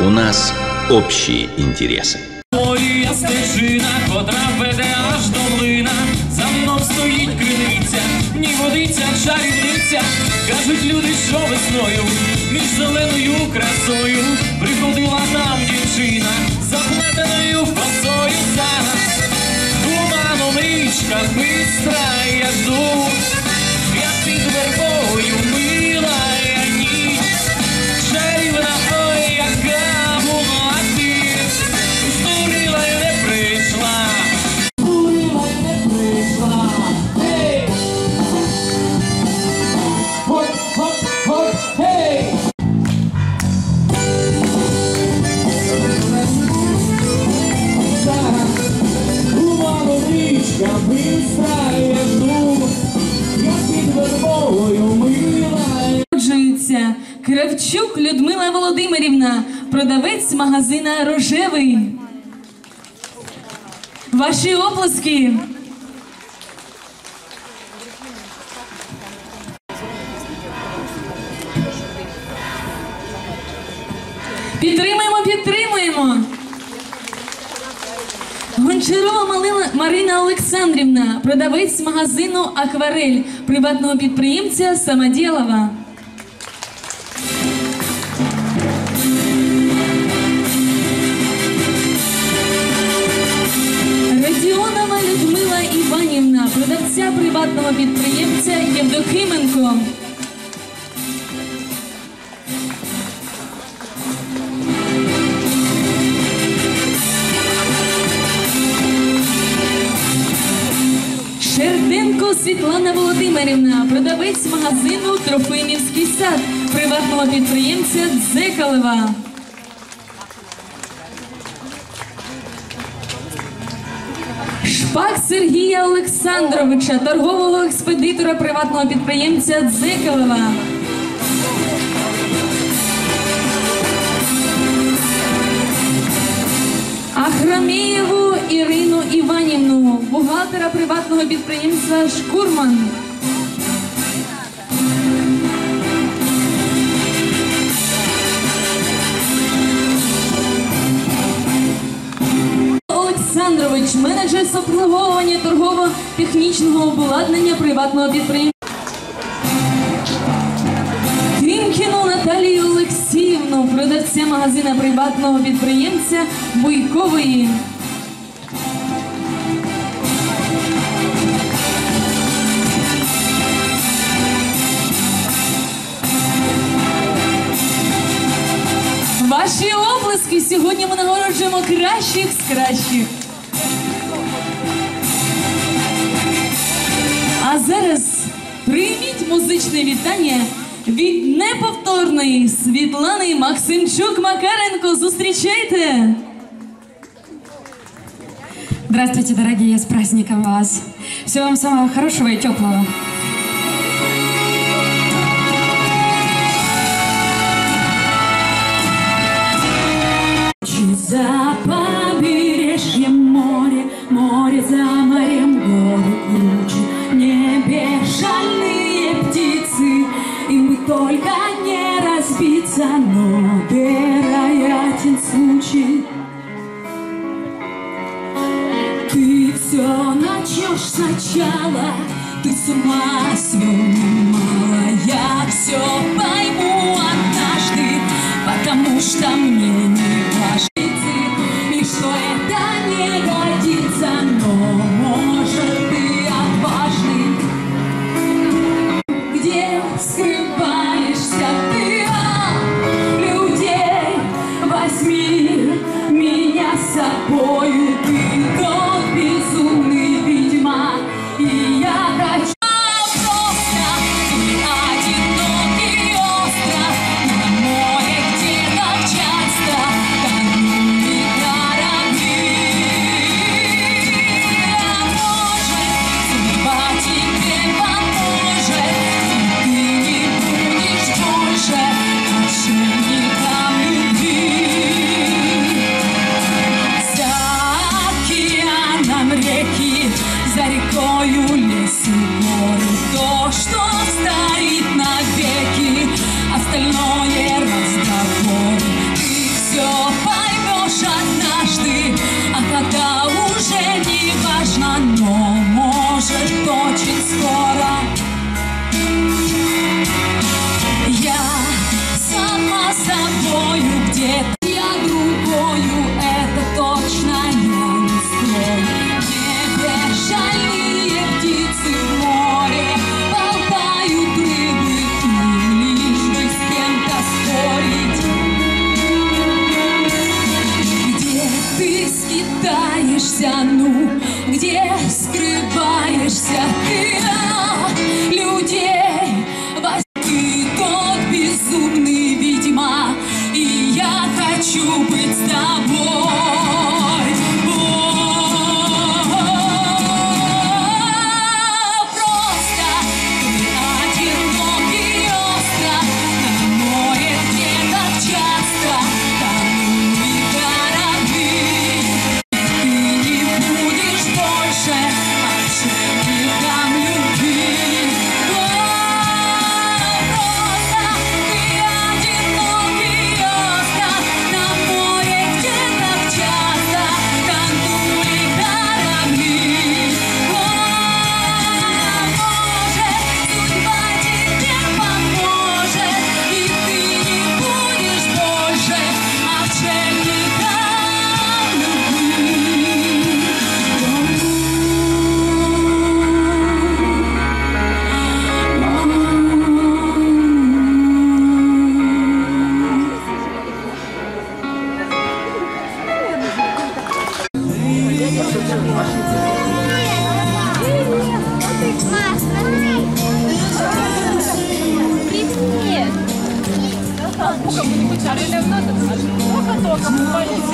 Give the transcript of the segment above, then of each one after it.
У нас общие интересы. Моя стежина, котра аж до млина, за мною стоїть криниця, ні водиця, чарівниця. Кажуть люди, що весною між зеленою красою приходила нам дівчина, заплетеною косою зараз. Туманом річка бистра, я жду, я під вербою Володимирівна, продавець магазина Рожевий. Ваші оплески. Підтримуємо, підтримуємо. Гончарова Марина Олександрівна, продавець магазину Акварель приватного підприємця Самодєлова. Іванівна, продавця приватного підприємця Євдокименко. Шерденко Світлана Володимирівна, продавець магазину Трофимівський сад, приватного підприємця Дзекалева. Шпак Сергія Олександровича, торгового експедитора приватного підприємця Дзикалева. Ахрамієву Ірину Іванівну, бухгалтера приватного підприємства Шкурман. Обслуговування торгово-технічного обладнання приватного підприємства. Трімкіну Наталію Олексіївну, продавця магазина приватного підприємця Буйкової. Ваші оплески сьогодні ми нагороджуємо кращих з кращих. А зараз прийміть музичне вітання від неповторної Світлани Максимчук Макаренко. Зустрічайте! Здравствуйте, дорогие, с праздником вас! Всего вам самого хорошего и теплого. Разбиться, но вероятен случай. Ты все начнешь сначала, ты с ума свел мало, я все пойму однажды, потому что мне не важно, Седьмой то, что стоит навеки, остальное разговор. Ты все поймешь однажды, а когда уже не важно, но может очень скоро. Я сама собою где-то.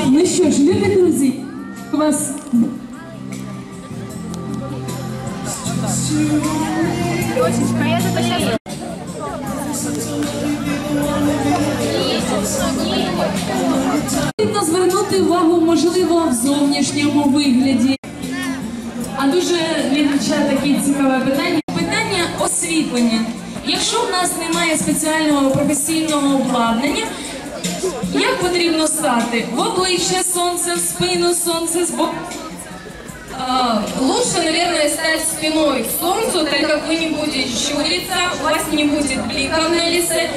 Ну що ж, любі друзі, вас Потрібно звернути увагу, можливо, в зовнішньому вигляді. А дуже глядача таке цікаве питання. Питання освітлення. Якщо в нас немає спеціального професійного обладнання, як потрібно стати? В обличчя сонце, в спину сонце, з боку. Лучше, наверное, стать спиной к солнцу, так как вы не будете щуриться, у вас не будет бликов на лице.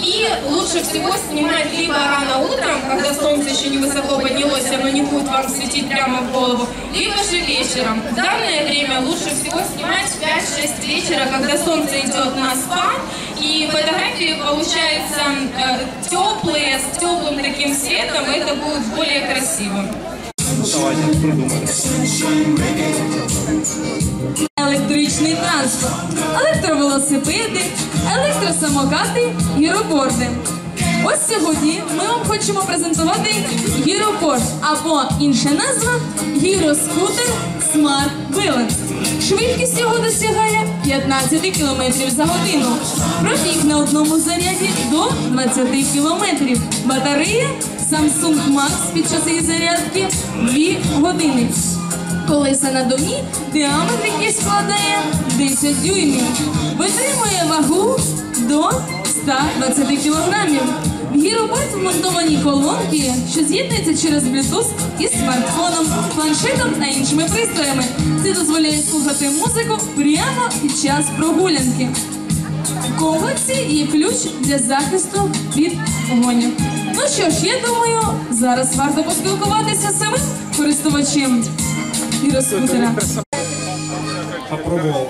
И лучше всего снимать либо рано утром, когда солнце еще не высоко поднялось, оно не будет вам светить прямо в голову, либо же вечером. В данное время лучше всего снимать в 5-6 вечера, когда солнце идет на спад, и фотографии получаются э, теплые, с теплым таким светом, это будет более красиво. Електричний транспорт, електровелосипеди, електросамокати, гіроборди. Ось сьогодні ми вам хочемо презентувати гіропорт або інша назва гіроскутер Smart Balance. Швидкість його досягає 15 км за годину. Пробіг на одному заряді до 20 км. Батарея Samsung Max під час її зарядки 2 години. Колеса надувні, діаметр який складає 10 дюймів. Витримує вагу до 120 кілограмів. В гіробот вмонтовані колонки, що з'єднуються через Bluetooth із смартфоном, планшетом та іншими пристроями. Це дозволяє слухати музику прямо під час прогулянки. В комплексі є ключ для захисту від вогоню. Ну що ж, я думаю, зараз варто поспілкуватися з самим користувачем гіроскутера. попробовал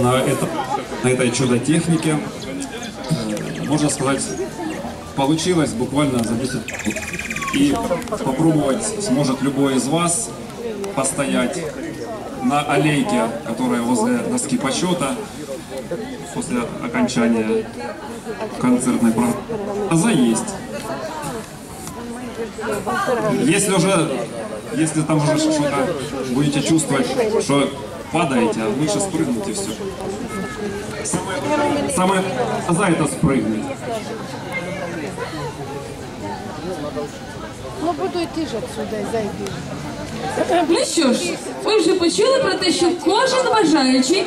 на, это, на этой чудо-технике. Э, Можно сказать, получилось буквально за 10 минут. И попробовать сможет любой из вас постоять на аллейке, которая возле доски почета после окончания концертной программы. А заесть. Если уже, если там уже что-то будете чувствовать, что падаете, а лучше спрыгнуть и все. Самое, самое за это спрыгнуть. Ну буду йти ж отсюда і зайди. Ну що ж, ви вже почули про те, що кожен бажаючий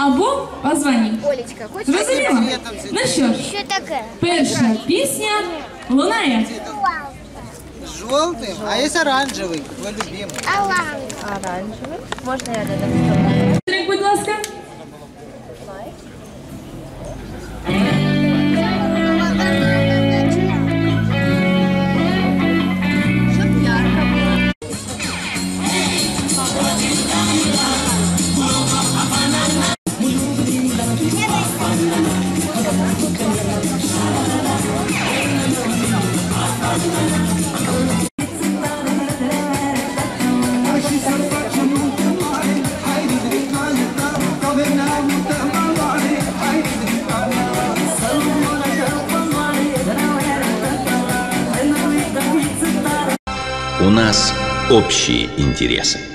або дзвонок, або позвоніть. Олечка, хочеш? Зрозуміло? Зрозуміло? Ну що ж, Що таке? перша пісня лунає. Желтый, а есть оранжевый, твой любимый. Алан. Трек, будь ласка. Общие интересы.